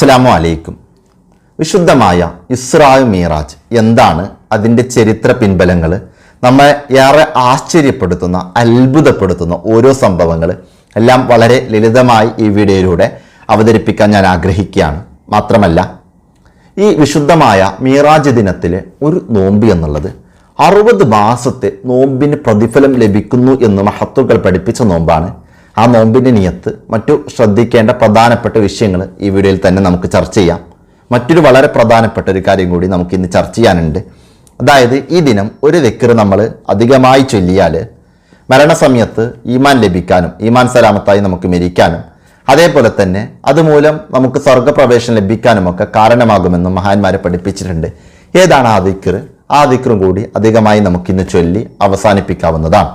അസ്സലാമു അലൈക്കും. വിശുദ്ധമായ ഇസ്രായു മീറാജ് എന്താണ് അതിന്റെ ചരിത്ര പിൻബലങ്ങൾ നമ്മെ ഏറെ ആശ്ചര്യപ്പെടുത്തുന്ന അത്ഭുതപ്പെടുത്തുന്ന ഓരോ സംഭവങ്ങൾ എല്ലാം വളരെ ലളിതമായി ഈ വീഡിയോയിലൂടെ അവതരിപ്പിക്കാൻ ഞാൻ ആഗ്രഹിക്കുകയാണ്. മാത്രമല്ല ഈ വിശുദ്ധമായ മീറാജ് ദിനത്തിൽ ഒരു നോമ്പ് എന്നുള്ളത് അറുപത് മാസത്തെ നോമ്പിന് പ്രതിഫലം ലഭിക്കുന്നു എന്ന് മഹത്വകൾ പഠിപ്പിച്ച നോമ്പാണ്. ആ നോമ്പിന്റെ നിയത്ത് മറ്റു ശ്രദ്ധിക്കേണ്ട പ്രധാനപ്പെട്ട വിഷയങ്ങൾ ഈ വീഡിയോയിൽ തന്നെ നമുക്ക് ചർച്ച ചെയ്യാം. മറ്റൊരു വളരെ പ്രധാനപ്പെട്ട ഒരു കാര്യം കൂടി നമുക്ക് ഇന്ന് ചർച്ച ചെയ്യാനുണ്ട്. അതായത് ഈ ദിനം ഒരു വെക്കറ് നമ്മൾ അധികമായി ചൊല്ലിയാൽ മരണസമയത്ത് ഈമാൻ ലഭിക്കാനും ഈമാൻ സലാമത്തായി നമുക്ക് മരിക്കാനും അതേപോലെ തന്നെ അതുമൂലം നമുക്ക് സ്വർഗപ്രവേശനം ലഭിക്കാനുമൊക്കെ കാരണമാകുമെന്നും മഹാന്മാരെ പഠിപ്പിച്ചിട്ടുണ്ട്. ഏതാണ് ആ ദിക്കർ ആ ദിക്കറും കൂടി അധികമായി നമുക്കിന്ന് ചൊല്ലി അവസാനിപ്പിക്കാവുന്നതാണ്.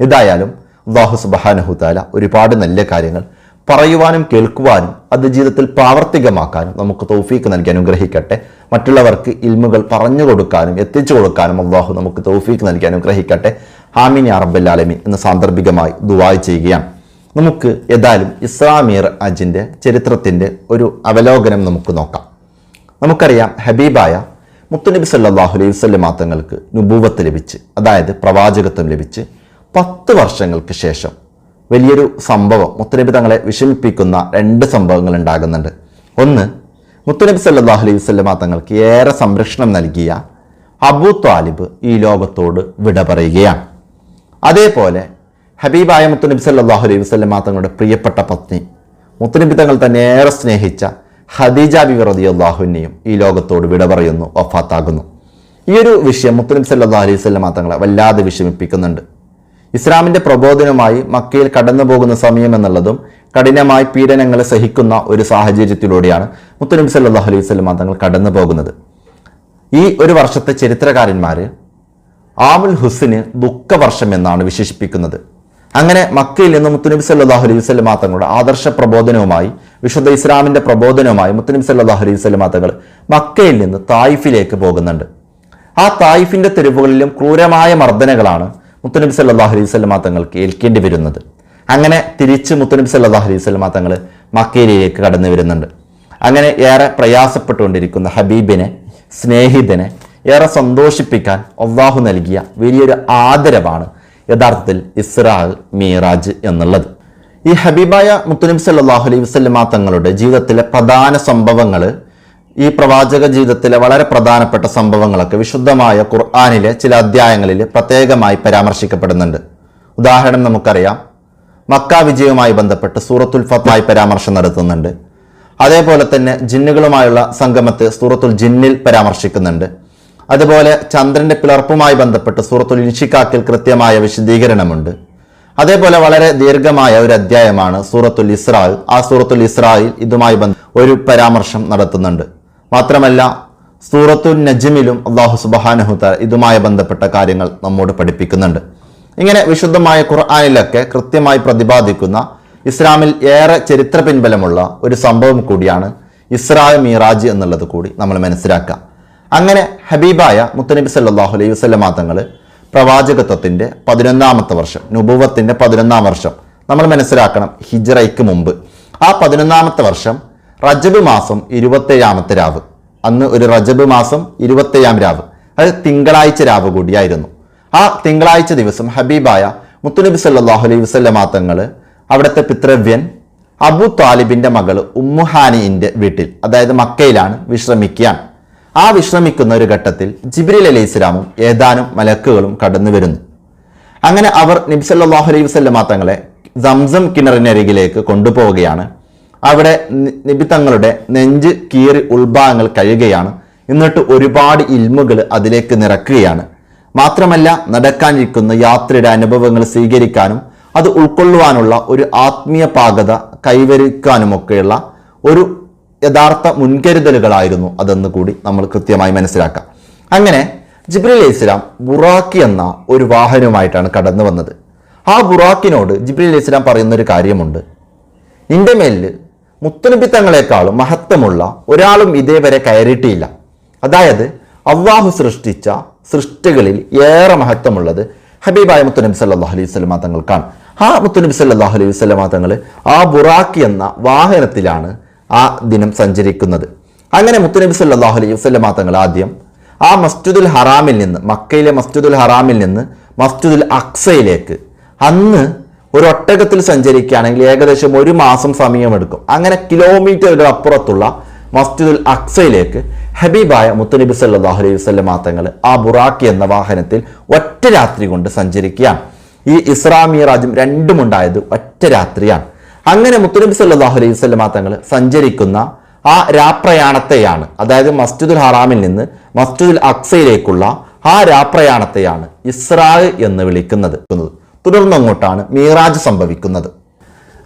ഇതായാലും അള്ളാഹു താല ഒരുപാട് നല്ല കാര്യങ്ങൾ പറയുവാനും കേൾക്കുവാനും അത് ജീവിതത്തിൽ പ്രാവർത്തികമാക്കാനും നമുക്ക് തൗഫീക്ക് നൽകി അനുഗ്രഹിക്കട്ടെ. മറ്റുള്ളവർക്ക് ഇൽമുകൾ പറഞ്ഞു കൊടുക്കാനും എത്തിച്ചു കൊടുക്കാനും അള്ളാഹു നമുക്ക് തൗഫീക്ക് നൽകി അനുഗ്രഹിക്കട്ടെ. ഹാമിൻ അറബല്ലാലമീൻ എന്ന് സാന്ദർഭികമായി ദുവായ് ചെയ്യുകയാണ്. നമുക്ക് ഏതായാലും ഇസ്ലാമീർ അജിന്റെ ചരിത്രത്തിന്റെ ഒരു അവലോകനം നമുക്ക് നോക്കാം. നമുക്കറിയാം ഹബീബായ മുത്തുനബി സല്ലാഹു അലൈഹി നുബൂവത്ത് ലഭിച്ച് അതായത് പ്രവാചകത്വം ലഭിച്ച് പത്ത് വർഷങ്ങൾക്ക് ശേഷം വലിയൊരു സംഭവം മുത്തനബി തങ്ങളെ വിഷമിപ്പിക്കുന്ന രണ്ട് സംഭവങ്ങൾ ഉണ്ടാകുന്നുണ്ട്. ഒന്ന് മുത്തനബി സല്ലാഹു അലൈഹി വസ്ലമ തങ്ങൾക്ക് ഏറെ സംരക്ഷണം നൽകിയ അബൂ താലിബ് ഈ ലോകത്തോട് വിട പറയുകയാണ്. അതേപോലെ ഹബീബായ മുത്തനബി സല്ലാഹു അലൈഹി വസ്ലമ തങ്ങളുടെ പ്രിയപ്പെട്ട പത്നി മുത്തനബി തങ്ങൾ തന്നെ ഏറെ സ്നേഹിച്ച ഹദീജ ബിബി അള്ളാഹുവിനെയും ഈ ലോകത്തോട് വിട പറയുന്നു വഫാത്താകുന്നു. ഈ ഒരു വിഷയം മുത്തനബി സല്ലാ അലൈഹി വസ്ലമ തങ്ങളെ വല്ലാതെ വിഷമിപ്പിക്കുന്നുണ്ട്. ഇസ്ലാമിന്റെ പ്രബോധനമായി മക്കയിൽ കടന്നു പോകുന്ന സമയം എന്നുള്ളതും കഠിനമായി പീഡനങ്ങളെ സഹിക്കുന്ന ഒരു സാഹചര്യത്തിലൂടെയാണ് മുത്തനബി സല്ലാഹു അലൈഹി സ്വലം തങ്ങൾ കടന്നു പോകുന്നത് ഈ ഒരു വർഷത്തെ ചരിത്രകാരന്മാർ ആമുൽ ഹുസിന് ദുഃഖവർഷം എന്നാണ് വിശേഷിപ്പിക്കുന്നത്. അങ്ങനെ മക്കയിൽ നിന്ന് മുത്തുനബി സല്ലാഹു അലൈഹി വസ്ലമ തങ്ങളുടെ ആദർശ പ്രബോധനവുമായി വിശുദ്ധ ഇസ്ലാമിന്റെ പ്രബോധനവുമായി മുത്തുനബി സല്ലാഹു അലൈഹി വസ്ലമ തങ്ങൾ മക്കയിൽ നിന്ന് തായിഫിലേക്ക് പോകുന്നുണ്ട്. ആ തായിഫിന്റെ തെരുവുകളിലും ക്രൂരമായ മർദ്ദനകളാണ് മുത്തുനബി സല്ലാഹു അലൈഹി വസ്ലമ തങ്ങൾക്ക് ഏൽക്കേണ്ടി വരുന്നത്. അങ്ങനെ തിരിച്ച് മുത്തനബി സല്ലാഹു അലൈഹി വസ്ലമ തങ്ങൾ മക്കയിലേക്ക് കടന്നു വരുന്നുണ്ട്. അങ്ങനെ ഏറെ പ്രയാസപ്പെട്ടുകൊണ്ടിരിക്കുന്ന ഹബീബിനെ സ്നേഹിതനെ ഏറെ സന്തോഷിപ്പിക്കാൻ അള്ളാഹു നൽകിയ വലിയൊരു ആദരവാണ് യഥാർത്ഥത്തിൽ ഇസ്രാൽ മീറാജ് എന്നുള്ളത്. ഈ ഹബീബായ മുത്തുനബി സല്ലാഹു അലൈഹി വസ്ലമ തങ്ങളുടെ ജീവിതത്തിലെ പ്രധാന സംഭവങ്ങൾ ഈ പ്രവാചക ജീവിതത്തിലെ വളരെ പ്രധാനപ്പെട്ട സംഭവങ്ങളൊക്കെ വിശുദ്ധമായ ഖുർആാനിലെ ചില അധ്യായങ്ങളിൽ പ്രത്യേകമായി പരാമർശിക്കപ്പെടുന്നുണ്ട്. ഉദാഹരണം നമുക്കറിയാം. മക്ക വിജയവുമായി ബന്ധപ്പെട്ട് സൂറത്തുൽ ഫത്തായി പരാമർശം നടത്തുന്നുണ്ട്. അതേപോലെ തന്നെ ജിന്നുകളുമായുള്ള സംഗമത്തെ സൂറത്തുൽ ജിന്നിൽ പരാമർശിക്കുന്നുണ്ട്. അതുപോലെ ചന്ദ്രന്റെ പിളർപ്പുമായി ബന്ധപ്പെട്ട് സൂറത്തുൽ ഇൻഷിക്കാക്കിൽ കൃത്യമായ വിശദീകരണമുണ്ട്. അതേപോലെ വളരെ ദീർഘമായ ഒരു അധ്യായമാണ് സൂറത്തുൽ ഇസ്രായിൽ. ആ സൂറത്തുൽ ഇസ്രായിൽ ഇതുമായി ബന്ധ ഒരു പരാമർശം നടത്തുന്നുണ്ട്. മാത്രമല്ല സൂറത്തുൻ നജ്മിലും അള്ളാഹു സുബാനഹുത്ത ഇതുമായി ബന്ധപ്പെട്ട കാര്യങ്ങൾ നമ്മോട് പഠിപ്പിക്കുന്നുണ്ട്. ഇങ്ങനെ വിശുദ്ധമായ ഖുർആാനിലൊക്കെ കൃത്യമായി പ്രതിപാദിക്കുന്ന ഇസ്ലാമിൽ ഏറെ ചരിത്ര പിൻബലമുള്ള ഒരു സംഭവം കൂടിയാണ് ഇസ്രായ മീറാജ് എന്നുള്ളത് കൂടി നമ്മൾ മനസ്സിലാക്കാം അങ്ങനെ ഹബീബായ മുത്തനബി സല്ലാഹു അലൈഹി വസ്ലമാ തങ്ങൾ പ്രവാചകത്വത്തിന്റെ പതിനൊന്നാമത്തെ വർഷം നുബുവത്തിന്റെ പതിനൊന്നാം വർഷം നമ്മൾ മനസ്സിലാക്കണം ഹിജ്റയ്ക്ക് മുമ്പ്. ആ പതിനൊന്നാമത്തെ വർഷം റജബ് മാസം ഇരുപത്തേഴാമത്തെ രാവ്. അന്ന് ഒരു റജബ് മാസം ഇരുപത്തേഴാം രാവ്. അത് തിങ്കളാഴ്ച രാവ് കൂടിയായിരുന്നു. ആ തിങ്കളാഴ്ച ദിവസം ഹബീബായ മുത്തുനബി സല്ലാഹു അലൈഹി വസ്ലമാ തങ്ങൾ അവിടുത്തെ പിത്രവ്യൻ അബു താലിബിന്റെ മകൾ ഉമ്മുഹാനിന്റെ വീട്ടിൽ അതായത് മക്കയിലാണ് വിശ്രമിക്കുകയാണ്. ആ വിശ്രമിക്കുന്ന ഒരു ഘട്ടത്തിൽ ജിബ്രീൽ അലൈഹി ഇസ്ലാമും ഏതാനും മലക്കുകളും കടന്നു വരുന്നു. അങ്ങനെ അവർ നബി നബിസല്ലാഹു അലൈഹി വസ്ലമാ തങ്ങളെ സംസം കിണറിനരികിലേക്ക് കൊണ്ടുപോവുകയാണ്. അവിടെ നബി തങ്ങളുടെ നെഞ്ച് കീറി ഉൾഭാഗങ്ങൾ കഴിയുകയാണ് എന്നിട്ട് ഒരുപാട് ഇൽമുകൾ അതിലേക്ക് നിറക്കുകയാണ്. മാത്രമല്ല നടക്കാനിരിക്കുന്ന യാത്രയുടെ അനുഭവങ്ങൾ സ്വീകരിക്കാനും അത് ഉൾക്കൊള്ളുവാനുള്ള ഒരു ആത്മീയ പാകത കൈവരിക്കാനുമൊക്കെയുള്ള ഒരു യഥാർത്ഥ മുൻകരുതലുകളായിരുന്നു അതെന്ന് കൂടി നമ്മൾ കൃത്യമായി മനസ്സിലാക്കാം. അങ്ങനെ ജിബ്രീൽ ഇസ്ലാം ബുറാക്കി എന്ന ഒരു വാഹനവുമായിട്ടാണ് കടന്നു വന്നത് ആ ബുറാക്കിനോട് ജിബ്രീൽ ഇസ്ലാം പറയുന്നൊരു കാര്യമുണ്ട്. നിന്റെ മേലിൽ മുത്തുനബി തങ്ങളെക്കാളും മഹത്വമുള്ള ഒരാളും ഇതേവരെ കയറിയിട്ടില്ല. അതായത് അള്ളാഹു സൃഷ്ടിച്ച സൃഷ്ടികളിൽ ഏറെ മഹത്വമുള്ളത് ഹബീബായ മുത്തുനബി സല്ലാഹു അലൈഹി സ്വലമ തങ്ങൾക്കാണ്. ആ മുത്തുനബി സല്ലാഹു അലൈഹി സ്വലമ തങ്ങൾ ആ ബുറാഖ് എന്ന വാഹനത്തിലാണ് ആ ദിനം സഞ്ചരിക്കുന്നത്. അങ്ങനെ മുത്തുനബി സല്ലാഹു അലൈഹി വസ്ലമാ തങ്ങൾ ആദ്യം ആ മസ്ജിദുൽ ഹറാമിൽ നിന്ന് മക്കയിലെ മസ്ജിദുൽ ഹറാമിൽ നിന്ന് മസ്ജിദുൽ അക്സയിലേക്ക് അന്ന് ഒരു ഒട്ടകത്തിൽ സഞ്ചരിക്കുകയാണെങ്കിൽ ഏകദേശം ഒരു മാസം സമയമെടുക്കും. അങ്ങനെ കിലോമീറ്ററുകൾ അപ്പുറത്തുള്ള മസ്ജിദുൽ അക്സയിലേക്ക് ഹബീബായ മുത്തനബി സല്ലാഹു അലൈഹി വസ്ലമാ മാത്തങ്ങൾ ആ ബുറാക്കി എന്ന വാഹനത്തിൽ ഒറ്റ രാത്രി കൊണ്ട് സഞ്ചരിക്കുകയാണ്. ഈ ഇസ്രാ മീറാജും രണ്ടും ഉണ്ടായത് ഒറ്റ രാത്രിയാണ്. അങ്ങനെ മുത്തനബി സല്ലാഹു അലൈഹി വസ്ലമാ മാത്തങ്ങൾ സഞ്ചരിക്കുന്ന ആ രാപ്രയാണത്തെയാണ് അതായത് മസ്ജിദുൽ ഹറാമിൽ നിന്ന് മസ്ജിദുൽ അക്സയിലേക്കുള്ള ആ രാപ്രയാണത്തെയാണ് ഇസ്രാ എന്ന് വിളിക്കുന്നത്. തുടർന്നങ്ങോട്ടാണ് മീറാജ് സംഭവിക്കുന്നത്.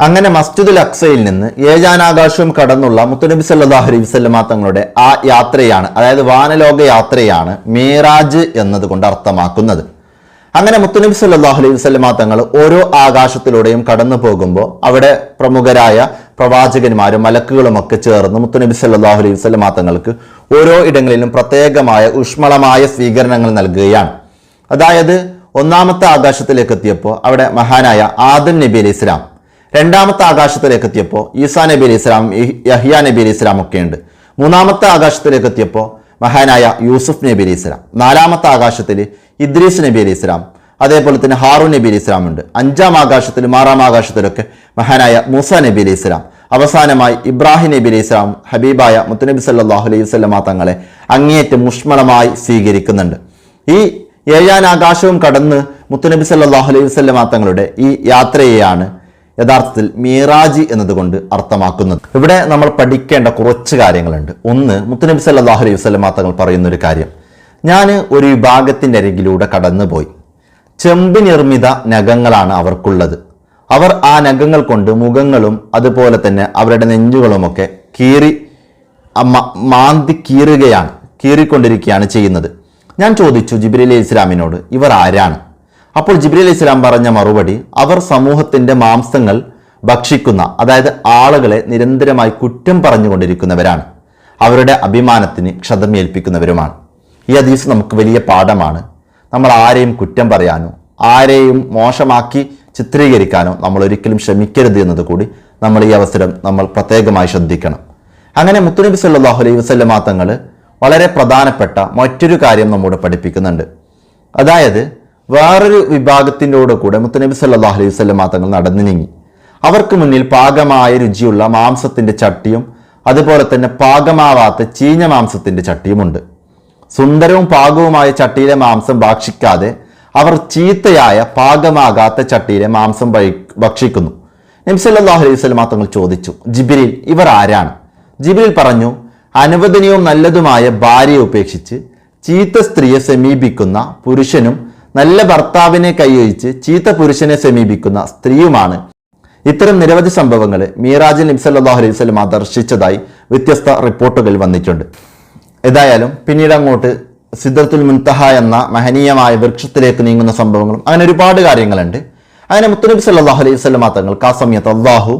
അങ്ങനെ മസ്ജിദുൽ അക്സയിൽ നിന്ന് ഏജാനാകാശവും കടന്നുള്ള മുത്തുനബി സല്ലാഹു അലൈഹി വസ്ലമ തങ്ങളുടെ ആ യാത്രയാണ് അതായത് വാനലോക യാത്രയാണ് മീറാജ് എന്നതുകൊണ്ട് അർത്ഥമാക്കുന്നത്. അങ്ങനെ മുത്തുനബി സല്ലാഹു അലൈഹി വസ്ലമ തങ്ങൾ ഓരോ ആകാശത്തിലൂടെയും കടന്നു പോകുമ്പോൾ അവിടെ പ്രമുഖരായ പ്രവാചകന്മാരും മലക്കുകളും ഒക്കെ ചേർന്ന് മുത്തുനബി സല്ലാഹു അലൈഹി വസ്ലമ തങ്ങൾക്ക് ഓരോ ഇടങ്ങളിലും പ്രത്യേകമായ ഊഷ്മളമായ സ്വീകരണങ്ങൾ നൽകുകയാണ്. അതായത് ഒന്നാമത്തെ ആകാശത്തിലേക്ക് എത്തിയപ്പോൾ അവിടെ മഹാനായ ആദൻ നബി അലി ഇസ്ലാം രണ്ടാമത്തെ ആകാശത്തിലേക്ക് എത്തിയപ്പോൾ ഈസാ നബി അലി ഇസ്ലാം യഹിയ നബി അലി ഇസ്ലാം ഒക്കെയുണ്ട് മൂന്നാമത്തെ ആകാശത്തിലേക്ക് എത്തിയപ്പോൾ മഹാനായ യൂസുഫ് നബി അലി ഇസ്ലാം നാലാമത്തെ ആകാശത്തിൽ ഇദ്രീസ് നബി അലി ഇസ്ലാം അതേപോലെ തന്നെ ഹാറു നബി അലി ഇസ്ലാം ഉണ്ട്. അഞ്ചാം ആകാശത്തിൽ ആറാം ആകാശത്തിലൊക്കെ മഹാനായ മൂസ നബി അലി ഇസ്ലാം അവസാനമായി ഇബ്രാഹിം നബി അലൈഹി ഇസ്ലാം ഹബീബായ മുത്തനബി സല്ലാഹു അലൈഹി വസ്ലമ തങ്ങളെ അങ്ങേയറ്റം മുഷ്മളമായി സ്വീകരിക്കുന്നുണ്ട്. ഈ ഏഴാൻ ആകാശവും കടന്ന് മുത്തുനബി സല്ലാഹു അലൈഹി വസ്ലമ തങ്ങളുടെ ഈ യാത്രയെയാണ് യഥാർത്ഥത്തിൽ മീറാജ് എന്നതുകൊണ്ട് അർത്ഥമാക്കുന്നത്. ഇവിടെ നമ്മൾ പഠിക്കേണ്ട കുറച്ച് കാര്യങ്ങളുണ്ട്. ഒന്ന് മുത്തുനബി സല്ലാഹു അലൈഹി വസ്ലമ തങ്ങൾ പറയുന്ന ഒരു കാര്യം. ഞാൻ ഒരു വിഭാഗത്തിന്റെ അരികിലൂടെ കടന്നുപോയി. ചെമ്പ് നിർമ്മിത നഖങ്ങളാണ് അവർക്കുള്ളത്. അവർ ആ നഖങ്ങൾ കൊണ്ട് മുഖങ്ങളും അതുപോലെ തന്നെ അവരുടെ നെഞ്ചുകളുമൊക്കെ കീറി മാന്തി കീറുകയാണ് കീറിക്കൊണ്ടിരിക്കുകയാണ് ചെയ്യുന്നത്. ഞാൻ ചോദിച്ചു ജിബ്രീൽ അലി ഇസ്ലാമിനോട് ഇവർ ആരാണ്? അപ്പോൾ ജിബ്രീൽ അലി ഇസ്ലാം പറഞ്ഞ മറുപടി അവർ സമൂഹത്തിന്റെ മാംസങ്ങൾ ഭക്ഷിക്കുന്ന അതായത് ആളുകളെ നിരന്തരമായി കുറ്റം പറഞ്ഞുകൊണ്ടിരിക്കുന്നവരാണ്. അവരുടെ അഭിമാനത്തിന് ക്ഷതമേൽപ്പിക്കുന്നവരുമാണ്. ഈ ഹദീസ് നമുക്ക് വലിയ പാഠമാണ്. നമ്മൾ ആരെയും കുറ്റം പറയാനോ ആരെയും മോശമാക്കി ചിത്രീകരിക്കാനോ നമ്മൾ ഒരിക്കലും ശ്രമിക്കരുത് എന്നത് കൂടി നമ്മൾ ഈ അവസരം നമ്മൾ പ്രത്യേകമായി ശ്രദ്ധിക്കണം. അങ്ങനെ മുത്തുനബി സല്ലാഹു അലൈഹി വസ്ലമാ തങ്ങൾ വളരെ പ്രധാനപ്പെട്ട മറ്റൊരു കാര്യം നമ്മോട് പഠിപ്പിക്കുന്നുണ്ട്. അതായത് വേറൊരു വിഭാഗത്തിന്റെ കൂടെ മുത്തനബി സല്ലാ അലൈഹി വസ്ലമാ തങ്ങൾ നടന്നു നീങ്ങി. അവർക്ക് മുന്നിൽ പാകമായ രുചിയുള്ള മാംസത്തിന്റെ ചട്ടിയും അതുപോലെ തന്നെ പാകമാവാത്ത ചീഞ്ഞ മാംസത്തിന്റെ ചട്ടിയുമുണ്ട്. സുന്ദരവും പാകവുമായ ചട്ടിയിലെ മാംസം ഭക്ഷിക്കാതെ അവർ ചീത്തയായ പാകമാകാത്ത ചട്ടിയിലെ മാംസം ഭക്ഷിക്കുന്നു. നബ്സല്ലാഹു അലൈഹി സ്വലമാ തങ്ങൾ ചോദിച്ചു ജിബിരിൽ ഇവർ ആരാണ്? ജിബിരിൽ പറഞ്ഞു അനുവദനീയവും നല്ലതുമായ ഭാര്യയെ ഉപേക്ഷിച്ച് ചീത്ത സ്ത്രീയെ സമീപിക്കുന്ന പുരുഷനും നല്ല ഭർത്താവിനെ കൈയൊഴിച്ച് ചീത്ത പുരുഷനെ സമീപിക്കുന്ന സ്ത്രീയുമാണ്. ഇത്തരം നിരവധി സംഭവങ്ങൾ മീറാജിൽ നിംസല്ലാഹു അലൈഹി സ്വലം ദർശിച്ചതായി വ്യത്യസ്ത റിപ്പോർട്ടുകൾ വന്നിട്ടുണ്ട്. ഏതായാലും പിന്നീട് അങ്ങോട്ട് സിദ്ധത്തുൽ മുൻതഹ എന്ന മഹനീയമായ വൃക്ഷത്തിലേക്ക് നീങ്ങുന്ന സംഭവങ്ങളും അങ്ങനെ ഒരുപാട് കാര്യങ്ങളുണ്ട്. അങ്ങനെ മുത്തനബി സല്ലാഹു അലൈഹി സ്വലം തങ്ങൾക്ക് ആ സമയത്ത് അള്ളാഹു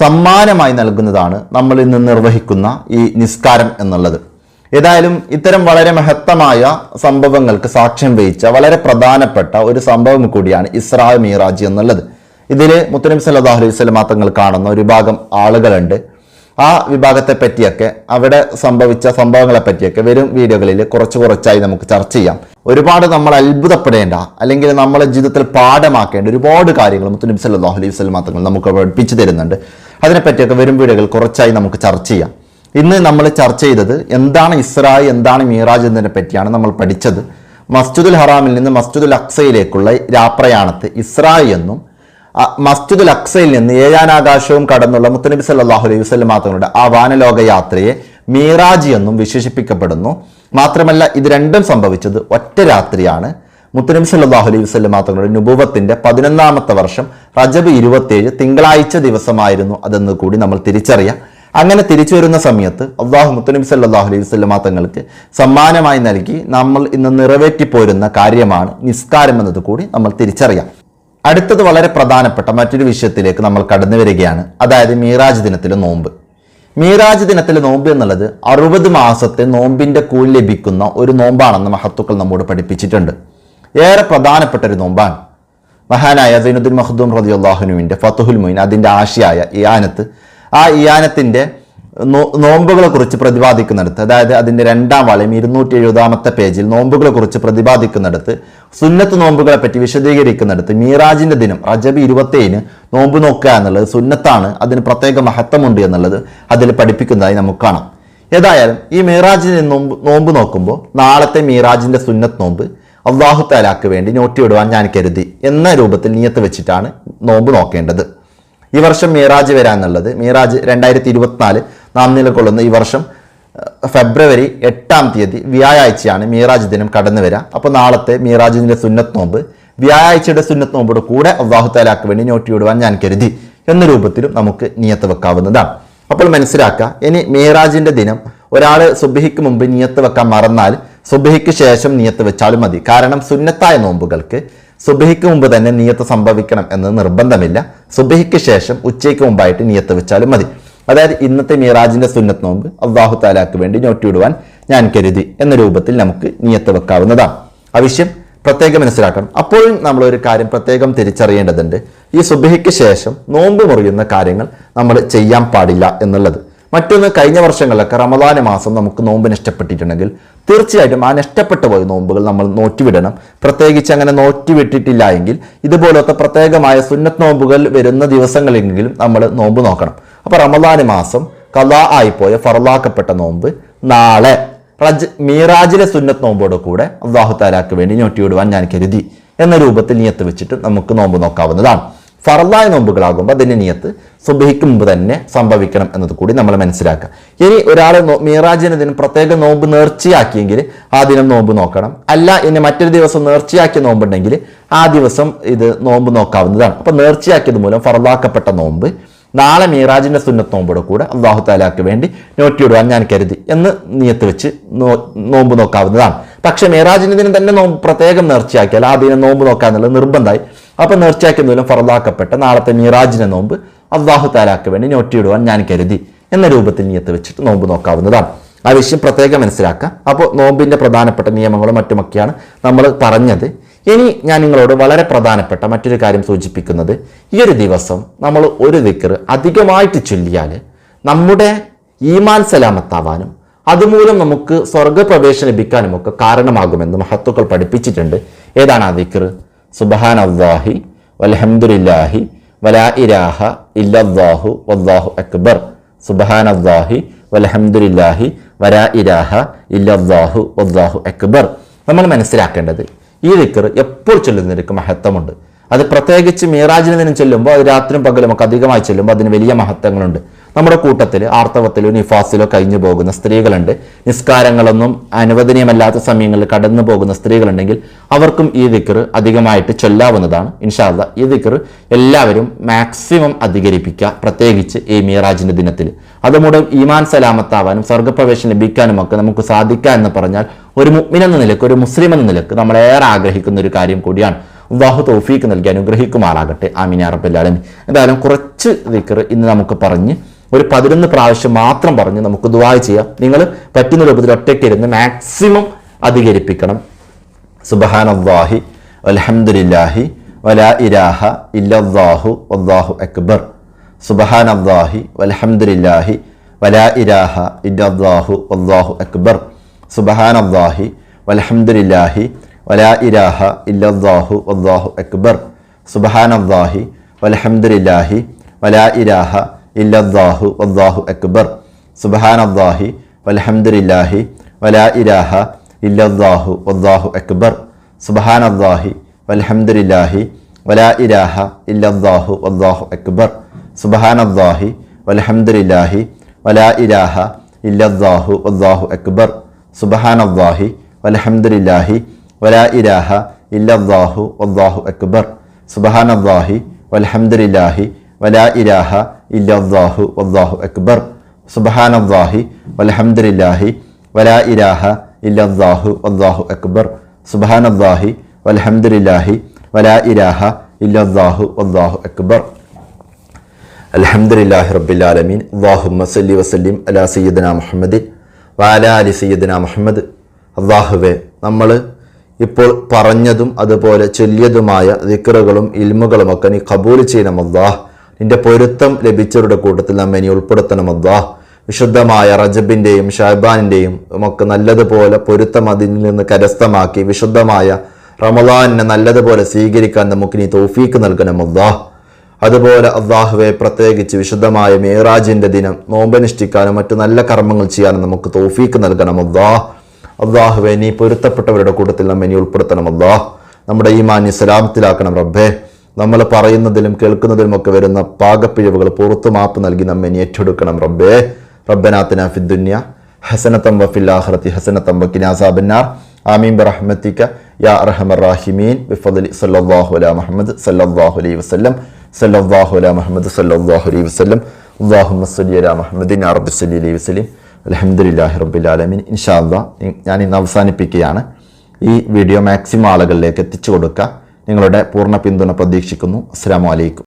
സമ്മാനമായി നൽകുന്നതാണ് നമ്മൾ ഇന്ന് നിർവഹിക്കുന്ന ഈ നിസ്കാരം എന്നുള്ളത്. ഏതായാലും ഇത്തരം വളരെ മഹത്തമായ സംഭവങ്ങൾക്ക് സാക്ഷ്യം വഹിച്ച വളരെ പ്രധാനപ്പെട്ട ഒരു സംഭവം കൂടിയാണ് ഇസ്രാ മീറാജ് എന്നുള്ളത്. ഇതിൽ മുത്തനബി സല്ലാഹു അലൈഹി സ്വലമാ തങ്ങൾ കാണുന്ന ഒരു വിഭാഗം ആളുകളുണ്ട്. ആ വിഭാഗത്തെ പറ്റിയൊക്കെ അവിടെ സംഭവിച്ച സംഭവങ്ങളെ പറ്റിയൊക്കെ വരും വീഡിയോകളിൽ കുറച്ച് കുറച്ചായി നമുക്ക് ചർച്ച ചെയ്യാം. ഒരുപാട് നമ്മൾ അത്ഭുതപ്പെടേണ്ട അല്ലെങ്കിൽ നമ്മളെ ജീവിതത്തിൽ പാഠമാക്കേണ്ട ഒരുപാട് കാര്യങ്ങൾ മുത്തനബി സല്ലാഹു അലൈഹി സ്വലം തങ്ങൾ നമുക്ക് പഠിപ്പിച്ചു തരുന്നുണ്ട്. അതിനെപ്പറ്റിയൊക്കെ വരും വീടുകൾ കുറച്ചായി നമുക്ക് ചർച്ച ചെയ്യാം. ഇന്ന് നമ്മൾ ചർച്ച ചെയ്തത് എന്താണ് ഇസ്രായി എന്താണ് മീറാജ് എന്നതിനെ പറ്റിയാണ് നമ്മൾ പഠിച്ചത്. മസ്ജിദുൽ ഹറാമിൽ നിന്ന് മസ്ജിദുൽ അക്സയിലേക്കുള്ള രാപ്രയാണത്തെ ഇസ്രായി എന്നും മസ്ജിദുൽ അക്സയിൽ നിന്ന് ഏഴാനാകാശവും കടന്നുള്ള മുത്തനബി സല്ലാഹു അലൈഹി വസ്ലം മാത്രങ്ങളുടെ ആ വാനലോക യാത്രയെ മീറാജ് എന്നും വിശേഷിപ്പിക്കപ്പെടുന്നു. മാത്രമല്ല ഇത് രണ്ടും സംഭവിച്ചത് ഒറ്റ രാത്രിയാണ്. മുത്തനബി സല്ലാഹു അലൈഹി വസ്ലം തങ്ങളുടെ നുഭവത്തിന്റെ പതിനൊന്നാമത്തെ വർഷം റജബ് ഇരുപത്തിയേഴ് തിങ്കളാഴ്ച ദിവസമായിരുന്നു അതെന്ന് കൂടി നമ്മൾ തിരിച്ചറിയാം. അങ്ങനെ തിരിച്ചു വരുന്ന സമയത്ത് അള്ളാഹു മുത്തനബി സല്ലാഹു അലൈഹി വസ്ലമ തങ്ങൾക്ക് സമ്മാനമായി നൽകി നമ്മൾ ഇന്ന് നിറവേറ്റിപ്പോരുന്ന കാര്യമാണ് നിസ്കാരം എന്നത് കൂടി നമ്മൾ തിരിച്ചറിയാം. അടുത്തത് വളരെ പ്രധാനപ്പെട്ട മറ്റൊരു വിഷയത്തിലേക്ക് നമ്മൾ കടന്നു വരികയാണ്. അതായത് മീറാജ് ദിനത്തിലെ നോമ്പ്. മീറാജ് ദിനത്തിലെ നോമ്പ് എന്നുള്ളത് അറുപത് മാസത്തെ നോമ്പിന്റെ കൂലി ലഭിക്കുന്ന ഒരു നോമ്പാണെന്ന് മഹത്തുക്കൾ നമ്മോട് പഠിപ്പിച്ചിട്ടുണ്ട്. ഏറെ പ്രധാനപ്പെട്ട ഒരു നോമ്പാണ്. മഹാനായ സൈനുദ്ദീൻ മഹദൂം റതി അള്ളാഹുനുവിന്റെ ഫത്തുഹുൽ മൊയിൻ അതിന്റെ ആശയായ ഇയാനത്ത് ആ ഇയാനത്തിന്റെ നോമ്പുകളെ കുറിച്ച് പ്രതിപാദിക്കുന്നിടത്ത് അതായത് അതിന്റെ രണ്ടാം വളയം ഇരുന്നൂറ്റി എഴുപതാമത്തെ പേജിൽ നോമ്പുകളെക്കുറിച്ച് പ്രതിപാദിക്കുന്നിടത്ത് സുന്നത്ത് നോമ്പുകളെ പറ്റി വിശദീകരിക്കുന്നിടത്ത് മീറാജിന്റെ ദിനം റജബ് ഇരുപത്തേഴിന് നോമ്പ് നോക്കുക എന്നുള്ളത് സുന്നത്താണ്. അതിന് പ്രത്യേക മഹത്വമുണ്ട് എന്നുള്ളത് അതിൽ പഠിപ്പിക്കുന്നതായി നമുക്ക് കാണാം. ഏതായാലും ഈ മീറാജിന്റെ നോമ്പ് നോമ്പ് നോക്കുമ്പോൾ നാളത്തെ മീറാജിന്റെ സുന്നത്ത് നോമ്പ് അള്ളാഹു താലാക്ക് വേണ്ടി നോട്ടിയിടുവാൻ ഞാൻ കരുതി എന്ന രൂപത്തിൽ നിയത്ത് വെച്ചിട്ടാണ് നോമ്പ് നോക്കേണ്ടത്. ഈ വർഷം മീറാജ് വരാന്നുള്ളത് മീറാജ് രണ്ടായിരത്തി ഇരുപത്തിനാല് നാം നിലകൊള്ളുന്ന ഈ വർഷം ഫെബ്രുവരി എട്ടാം തീയതി വ്യാഴാഴ്ചയാണ് മീറാജ് ദിനം കടന്നു വരിക അപ്പോൾ നാളത്തെ മീറാജിന്റെ സുന്നത്ത് നോമ്പ് വ്യാഴാഴ്ചയുടെ സുന്നത്ത് നോമ്പോട് കൂടെ അള്ളാഹു താലാക്ക് വേണ്ടി നോട്ടിയിടുവാൻ ഞാൻ കരുതി എന്ന രൂപത്തിലും നമുക്ക് നിയത്ത് വെക്കാവുന്നതാണ്. അപ്പോൾ മനസ്സിലാക്കുക ഇനി മീറാജിന്റെ ദിനം ഒരാൾ സുബിഹിക്ക് മുമ്പ് നിയത്ത് വെക്കാൻ മറന്നാൽ സുബഹിക്ക് ശേഷം നിയത്ത് വെച്ചാലും മതി. കാരണം സുന്നത്തായ നോമ്പുകൾക്ക് സുബഹിക്ക് മുമ്പ് തന്നെ നിയത്ത് സംഭവിക്കണം എന്ന് നിർബന്ധമില്ല. സുബഹിക്ക് ശേഷം ഉച്ചയ്ക്ക് മുമ്പായിട്ട് നിയത്ത് വെച്ചാലും മതി. അതായത് ഇന്നത്തെ മീറാജിന്റെ സുന്നത്ത് നോമ്പ് അള്ളാഹു താലാക്ക് വേണ്ടി നോട്ടിയിടുവാൻ ഞാൻ കരുതി എന്ന രൂപത്തിൽ നമുക്ക് നിയത്ത് വെക്കാവുന്നതാണ്. ആവശ്യം പ്രത്യേകം മനസ്സിലാക്കണം. അപ്പോഴും നമ്മൾ ഒരു കാര്യം പ്രത്യേകം തിരിച്ചറിയേണ്ടതുണ്ട്. ഈ സുബഹിക്ക് ശേഷം നോമ്പ് മുറിയുന്ന കാര്യങ്ങൾ നമ്മൾ ചെയ്യാൻ പാടില്ല എന്നുള്ളത്. മറ്റൊന്ന് കഴിഞ്ഞ വർഷങ്ങളിലൊക്കെ റമദാന മാസം നമുക്ക് നോമ്പ് നഷ്ടപ്പെട്ടിട്ടുണ്ടെങ്കിൽ തീർച്ചയായിട്ടും ആ നഷ്ടപ്പെട്ടു പോയ നോമ്പുകൾ നമ്മൾ നോറ്റിവിടണം. പ്രത്യേകിച്ച് അങ്ങനെ നോറ്റിവിട്ടിട്ടില്ല എങ്കിൽ ഇതുപോലത്തെ പ്രത്യേകമായ സുന്നത്ത് നോമ്പുകൾ വരുന്ന ദിവസങ്ങളെങ്കിലും നമ്മൾ നോമ്പ് നോക്കണം. അപ്പോൾ റമദാന മാസം കലാ ആയിപ്പോയ ഫറലാക്കപ്പെട്ട നോമ്പ് നാളെ. റജ് മീറാജിലെ സുന്നത്ത് നോമ്പോട് കൂടെ അള്ളാഹു താലാക്ക് വേണ്ടി ഞൊട്ടിവിടുവാൻ ഞാൻ കരുതി. എന്ന രൂപത്തിൽ നിയത്ത് വെച്ചിട്ട് നമുക്ക് നോമ്പ് നോക്കാവുന്നതാണ്. ഫറലായ നോമ്പുകളാകുമ്പോൾ അതിന്റെ നിയത്ത് സുബഹിക്ക് മുമ്പ് തന്നെ സംഭവിക്കണം എന്നത് കൂടി നമ്മൾ മനസ്സിലാക്കുക. ഇനി ഒരാൾ മീറാജിന് ദിനം പ്രത്യേക നോമ്പ് നേർച്ചയാക്കിയെങ്കിൽ ആ ദിനം നോമ്പ് നോക്കണം. അല്ല ഇനി മറ്റൊരു ദിവസം നേർച്ചയാക്കിയ നോമ്പുണ്ടെങ്കിൽ ആ ദിവസം ഇത് നോമ്പ് നോക്കാവുന്നതാണ്. അപ്പോൾ നേർച്ചയാക്കിയത് മൂലം ഫറലാക്കപ്പെട്ട നോമ്പ് നാളെ മീറാജിന്റെ സുന്നത്ത് നോമ്പോട് കൂടെ അള്ളാഹു താലാക്ക് വേണ്ടി നോട്ടിയിടുവാൻ ഞാൻ കരുതി എന്ന് നിയത്ത് വെച്ച് നോമ്പ് നോക്കാവുന്നതാണ്. പക്ഷേ മീറാജിന്റെ ദിനം തന്നെ നോമ്പ് പ്രത്യേകം നേർച്ചയാക്കിയാൽ ആ ദിനം നോമ്പ് നോക്കാന്നുള്ളത് നിർബന്ധമായി അപ്പൊ നേർച്ചയാക്കിയ മൂലം ഫറദാക്കപ്പെട്ട നാളത്തെ മീറാജിന്റെ നോമ്പ് അള്ളാഹു താലാക്ക് വേണ്ടി നോട്ടിയിടുവാൻ ഞാൻ കരുതി എന്ന രൂപത്തിൽ നിയത്ത് വെച്ചിട്ട് നോമ്പ് നോക്കാവുന്നതാണ്. ആ വിഷയം പ്രത്യേകം മനസ്സിലാക്കാം. അപ്പോൾ നോമ്പിന്റെ പ്രധാനപ്പെട്ട നിയമങ്ങളും മറ്റുമൊക്കെയാണ് നമ്മൾ പറഞ്ഞത്. ഇനി ഞാൻ നിങ്ങളോട് വളരെ പ്രധാനപ്പെട്ട മറ്റൊരു കാര്യം സൂചിപ്പിക്കുന്നത്. ഈ ഒരു ദിവസം നമ്മൾ ഒരു ദിക്കർ അധികമായിട്ട് ചൊല്ലിയാൽ നമ്മുടെ ഈമാൻ സലാമത്താവാനും അതുമൂലം നമുക്ക് സ്വർഗപ്രവേശനം ലഭിക്കാനുമൊക്കെ കാരണമാകുമെന്ന് മഹത്തുക്കൾ പഠിപ്പിച്ചിട്ടുണ്ട്. ഏതാണ് ആ ദിക്കർ സുബഹാൻ അള്ളാഹി വലഹമുല്ലാഹി വലാ ഇരാഹ ഇല്ലാഹു വല്ലാഹു അക്ബർ. സുബഹാൻ അള്ളാഹി വലഹമുല്ലാഹി വലാ ഇരാഹ ഇല്ലാഹു വല്ലാഹു അക്ബർ. നമ്മൾ മനസ്സിലാക്കേണ്ടത് ഈ ദിക്കർ എപ്പോൾ ചൊല്ലുന്നതിற்கு മഹത്വമുണ്ട്. അത് പ്രത്യേകിച്ച് മീറാജിന് ദിനം ചെല്ലുമ്പോൾ അത് രാത്രിയും പകലും ഒക്കെ അധികമായി ചെല്ലുമ്പോൾ അതിന് വലിയ മഹത്വങ്ങളുണ്ട്. നമ്മുടെ കൂട്ടത്തിൽ ആർത്തവത്തിലോ നിഫാസിലോ കഴിഞ്ഞു പോകുന്ന സ്ത്രീകളുണ്ട്. നിസ്കാരങ്ങളൊന്നും അനുവദനീയമല്ലാത്ത സമയങ്ങളിൽ കടന്നു പോകുന്ന സ്ത്രീകളുണ്ടെങ്കിൽ അവർക്കും ഈ ദിക്കർ അധികമായിട്ട് ചൊല്ലാവുന്നതാണ്. ഇൻഷാല്ല ഈ ദിക്കർ എല്ലാവരും മാക്സിമം അധികരിപ്പിക്കുക പ്രത്യേകിച്ച് ഈ മീറാജിന്റെ ദിനത്തിൽ. അതുമൂലം ഈമാൻ സലാമത്താവാനും സ്വർഗപ്രവേശം ലഭിക്കാനും ഒക്കെ നമുക്ക് സാധിക്കുക എന്ന് പറഞ്ഞാൽ ഒരു മുഗ്മിൻ എന്ന നിലയ്ക്ക് ഒരു മുസ്ലിം എന്ന നിലയ്ക്ക് നമ്മളേറെ ആഗ്രഹിക്കുന്ന ഒരു കാര്യം കൂടിയാണ്. അള്ളാഹു തൗഫീക്ക് നൽകി അനുഗ്രഹിക്കുമാറാകട്ടെ ആമീൻ അറബല്ലാലും എന്തായാലും കുറച്ച് ദിക്കർ ഇന്ന് നമുക്ക് പറഞ്ഞ് ഒരു പതിനൊന്ന് പ്രാവശ്യം മാത്രം പറഞ്ഞ് നമുക്ക് ദുബായ് ചെയ്യാം. നിങ്ങൾ പറ്റുന്ന രൂപത്തിൽ ഒറ്റയ്ക്ക് ഇരുന്ന് മാക്സിമം അധികരിപ്പിക്കണം. സുബഹാനല്ലാഹി അലഹമുല്ലാഹി വലാ ഇരാഹ ഇല്ലാഹു അള്ളാഹു അക്ബർ. സുബഹാനല്ലാഹി വൽഹംദുലില്ലാഹി വലാ ഇരാഹ ഇല്ലാഹു അള്ളാഹു അക്ബർ. സുബഹാനല്ലാഹി വൽഹംദുലില്ലാഹി വലാ ഇരാഹ ഇല്ലാഹു അള്ളാഹു അക്ബർ. സുബഹാനല്ലാഹി വൽഹംദുലില്ലാഹി വലാ ഇലാഹ ഇല്ലല്ലാഹു വല്ലാഹു അക്ബർ സുബഹാനല്ലാഹി വൽഹംദുലില്ലാഹി വലാ ഇലാഹ ഇല്ലല്ലാഹു വല്ലാഹു അക്ബർ സുബഹാനല്ലാഹി വൽഹംദുലില്ലാഹി വലാ ഇലാഹ ഇല്ലല്ലാഹു വല്ലാഹു അക്ബർ സുബഹാനല്ലാഹി വൽഹംദുലില്ലാഹി വലാ ഇലാഹ ഇല്ലല്ലാഹു വല്ലാഹു അക്ബർ സുബഹാനല്ലാഹി വൽഹംദുലില്ലാഹി വലാ ഇലാഹ ഇല്ലല്ലാഹു വല്ലാഹു അക്ബർ സുബഹാനല്ലാഹി വൽഹംദുലില്ലാഹി വലാ ഇലാഹ ഇല്ലാഹു വല്ലാഹു അക്ബർ. സുബഹാനല്ലാഹി വൽഹംദുലില്ലാഹി വലാ ഇലാഹ ഇല്ലാഹു വല്ലാഹു അക്ബർ. സുബഹാനല്ലാഹി വൽഹംദുലില്ലാഹി വലാ ഇലാഹ ഇല്ലാഹു വല്ലാഹു അക്ബർ. അൽഹംദുലില്ലാഹി റബ്ബിൽ ആലമീൻ. അല്ലാഹുമ്മ സല്ലി വസല്ലിം അലാ സയ്യദന മുഹമ്മദിൻ വഅലാ അലി സയ്യദന മുഹമ്മദ്. അള്ളാഹുവെ നമ്മൾ ഇപ്പോൾ പറഞ്ഞതും അതുപോലെ ചൊല്ലിയതുമായ ദിക്റുകളും ഇൽമുകളുമൊക്കെ നീ കബൂൽ ചെയ്യണം അല്ലാഹ്. നിന്റെ പൊരുത്തം ലഭിച്ചവരുടെ കൂട്ടത്തിൽ നമ്മെ ഇനി ഉൾപ്പെടുത്തണം അല്ലാ വിശുദ്ധമായ റജബിന്റെയും ഷഹബാനിന്റെയും നമുക്ക് നല്ലതുപോലെ പൊരുത്തം അതിൽ നിന്ന് കരസ്ഥമാക്കി വിശുദ്ധമായ റമദാനിനെ നല്ലതുപോലെ സ്വീകരിക്കാൻ നമുക്ക് നീ തോഫീക്ക് നൽകണം അല്ലാ അതുപോലെ അള്ളാഹുവെ പ്രത്യേകിച്ച് വിശുദ്ധമായ മേറാജിന്റെ ദിനം നോമ്പനുഷ്ഠിക്കാനും മറ്റു നല്ല കർമ്മങ്ങൾ ചെയ്യാനും നമുക്ക് തോഫീക്ക് നൽകണം അള്ളാഹ് അള്ളാഹുവെ നീ പൊരുത്തപ്പെട്ടവരുടെ കൂട്ടത്തിൽ നമ്മെ നീ ഉൾപ്പെടുത്തണം അള്ളാഹ് നമ്മുടെ ഈ മാന്യ സലാമത്തിലാക്കണം റബ്ബേ. നമ്മൾ പറയുന്നതിലും കേൾക്കുന്നതിലും ഒക്കെ വരുന്ന പാകപ്പിഴവുകൾ പുറത്തു മാപ്പ് നൽകി നമ്മെ ഏറ്റെടുക്കണം റബ്ബേ. റബ്ബനാത്തിന ഫിദ്ദുന്യ ഹസനത്തം വഫിൽ ആഖിറതി ഹസനത്തം വഖിന അസാബന്നാർ. ആമീൻ ബിറഹ്മതിക യാ റഹമർ റഹീമീൻ. ബിഫദലി സല്ലല്ലാഹു അലാ മുഹമ്മദ് സല്ലല്ലാഹു അലൈഹി വസല്ലം. സല്ലല്ലാഹു അലാ മുഹമ്മദ് സല്ലല്ലാഹു അലൈഹി വസല്ലം. അല്ലാഹുമ്മ സല്ലി അലാ മുഹമ്മദിൻ അറബ് റബ്ബി സല്ലി അലൈഹി വസല്ലം. അൽഹംദുലില്ലാഹി റബ്ബിൽ ആലമീൻ. ഇൻഷാ അല്ലാഹ് ഞാൻ ഇന്ന് അവസാനിപ്പിക്കുകയാണ്. ഈ വീഡിയോ മാക്സിമം ആളുകളിലേക്ക് എത്തിച്ചു കൊടുക്കുക. നിങ്ങളുടെ പൂർണ പിന്തുണ പ്രതീക്ഷിക്കുന്നു. അസ്സലാമു അലൈക്കും.